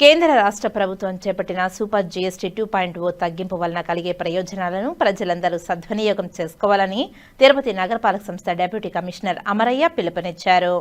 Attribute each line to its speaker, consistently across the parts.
Speaker 1: కేంద్ర రాష్ట్ర ప్రభుత్వం చేపట్టిన super GST two point O తగ్గింపు వలన కలిగే ప్రయోజనాలను ప్రజలందరూ సద్వినియోగం చేసుకోవాలని తిరుపతి నగరపాలక సంస్థ డిప్యూటీ కమిషనర్ అమరయ్య పిలుపునిచ్చారు.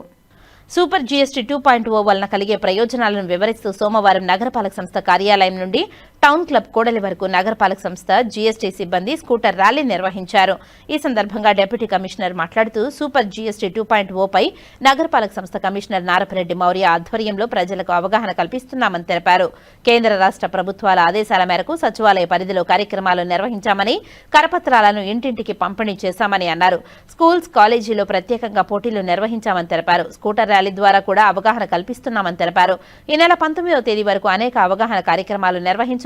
Speaker 1: Super GST two point O వలన కలిగే ప్రయోజనాలను వివరిస్తూ సోమవారం నగరపాలక సంస్థ కార్యాలయం నుండి టౌన్ క్లబ్ కూడలి వరకు నగరపాలక సంస్థ జీఎస్టీ సిబ్బంది స్కూటర్ ర్యాలీ నిర్వహించారు. ఈ సందర్భంగా డిప్యూటీ కమిషనర్ మాట్లాడుతూ సూపర్ జీఎస్టీ టూ పాయింట్ ఓపై నగరపాలక సంస్థ కమిషనర్ నారపరెడ్డి మౌర్య ఆధ్వర్యంలో ప్రజలకు అవగాహన కల్పిస్తున్నామని తెలిపారు. కేంద్ర రాష్ట్ర ప్రభుత్వాల ఆదేశాల మేరకు సచివాలయ పరిధిలో కార్యక్రమాలు నిర్వహించామని కరపత్రాలను ఇంటింటికి పంపిణీ చేశామని అన్నారు. స్కూల్స్ కాలేజీలో ప్రత్యేకంగా పోటీలు నిర్వహించామని తెలిపారు. స్కూటర్ ర్యాలీ ద్వారా కూడా అవగాహన కల్పిస్తున్నామని తెలిపారు. ఈ నెల పంతొమ్మిదవ తేదీ వరకు అనేక అవగాహన కార్యక్రమాలు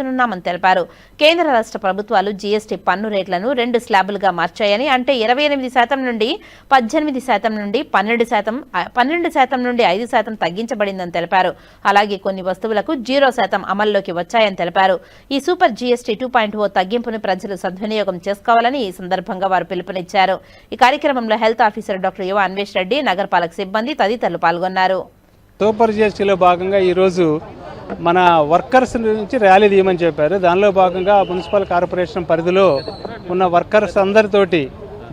Speaker 1: చేయనున్నామని తెలిపారు. కేంద్ర రాష్ట్ర ప్రభుత్వాలు జీఎస్టీ పన్ను రేట్లను రెండు స్లాబులుగా మార్చాయని అంటే ఇరవై ఎనిమిది శాతం నుండి పద్దెనిమిది శాతం నుండి పన్నెండు శాతం పన్నెండు శాతం నుండి ఐదు శాతం తగ్గించబడిందని తెలిపారు. అలాగే కొన్ని వస్తువులకు జీరో శాతం అమల్లోకి వచ్చాయని తెలిపారు. ఈ super GST two point O తగ్గింపును ప్రజలు సద్వినియోగం చేసుకోవాలని ఈ సందర్భంగా వారు పిలుపునిచ్చారు. ఈ కార్యక్రమంలో హెల్త్ ఆఫీసర్ డాక్టర్ యువ అన్వేష్ రెడ్డి నగరపాలక సిబ్బంది తదితరులు పాల్గొన్నారు.
Speaker 2: సూపర్ జీఎస్టీలో భాగంగా ఈరోజు మన వర్కర్స్ నుంచి ర్యాలీ తీయమని చెప్పారు. దానిలో భాగంగా మున్సిపల్ కార్పొరేషన్ పరిధిలో ఉన్న వర్కర్స్ అందరితోటి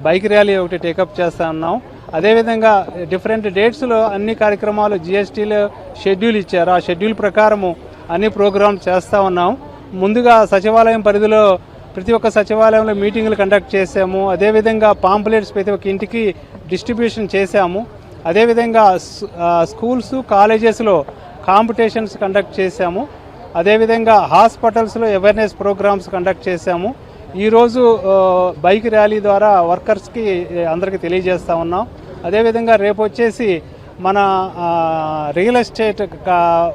Speaker 2: బైక్ ర్యాలీ ఒకటి టేకప్ చేస్తా ఉన్నాం. అదేవిధంగా డిఫరెంట్ డేట్స్లో అన్ని కార్యక్రమాలు జిఎస్టీలో షెడ్యూల్ ఇచ్చారు. ఆ షెడ్యూల్ ప్రకారము అన్ని ప్రోగ్రామ్స్ చేస్తూ ఉన్నాం. ముందుగా సచివాలయం పరిధిలో ప్రతి ఒక్క సచివాలయంలో మీటింగులు కండక్ట్ చేసాము. అదేవిధంగా పాంప్లెట్స్ ప్రతి ఒక్క ఇంటికి డిస్ట్రిబ్యూషన్ చేశాము. అదేవిధంగా స్కూల్స్ కాలేజెస్లో కాంపిటీషన్స్ కండక్ట్ చేశాము. అదేవిధంగా హాస్పిటల్స్లో అవేర్నెస్ ప్రోగ్రామ్స్ కండక్ట్ చేశాము. ఈరోజు బైక్ ర్యాలీ ద్వారా వర్కర్స్కి అందరికీ తెలియజేస్తూ ఉన్నాం. అదేవిధంగా రేపు వచ్చేసి మన రియల్ ఎస్టేట్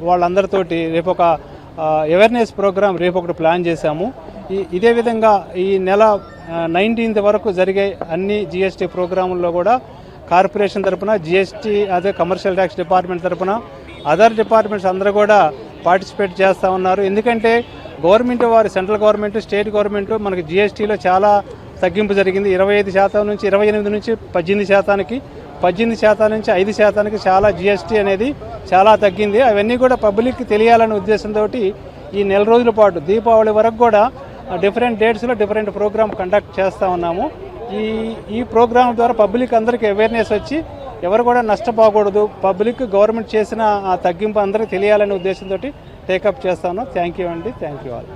Speaker 2: వాళ్ళందరితోటి రేపు ఒక అవేర్నెస్ ప్రోగ్రామ్ రేపు ఒకటి ప్లాన్ చేశాము. ఇదే విధంగా ఈ నెల నైన్టీన్త్ వరకు జరిగే అన్ని జిఎస్టీ ప్రోగ్రాముల్లో కూడా కార్పొరేషన్ తరపున జిఎస్టీ అదే కమర్షియల్ ట్యాక్స్ డిపార్ట్మెంట్ తరపున అదర్ డిపార్ట్మెంట్స్ అందరూ కూడా పార్టిసిపేట్ చేస్తూ ఉన్నారు. ఎందుకంటే గవర్నమెంట్ వారి సెంట్రల్ గవర్నమెంట్ స్టేట్ గవర్నమెంట్ మనకి జిఎస్టీలో చాలా తగ్గింపు జరిగింది. ఇరవై ఐదు శాతం నుంచి ఇరవై ఎనిమిది నుంచి పద్దెనిమిది శాతానికి పద్దెనిమిది శాతం నుంచి ఐదు శాతానికి చాలా జిఎస్టీ అనేది చాలా తగ్గింది. అవన్నీ కూడా పబ్లిక్కి తెలియాలనే ఉద్దేశంతో ఈ నెల రోజుల పాటు దీపావళి వరకు కూడా డిఫరెంట్ డేట్స్లో డిఫరెంట్ ప్రోగ్రామ్ కండక్ట్ చేస్తూ ఉన్నాము. ఈ ఈ ప్రోగ్రామ్ ద్వారా పబ్లిక్ అందరికీ అవేర్నెస్ వచ్చి ఎవరు కూడా నష్టపోకూడదు. పబ్లిక్ గవర్నమెంట్ చేసిన ఆ తగ్గింపు అందరికీ తెలియాలనే ఉద్దేశంతో టేకప్ చేస్తాను. థ్యాంక్ యూ అండి. Thank you all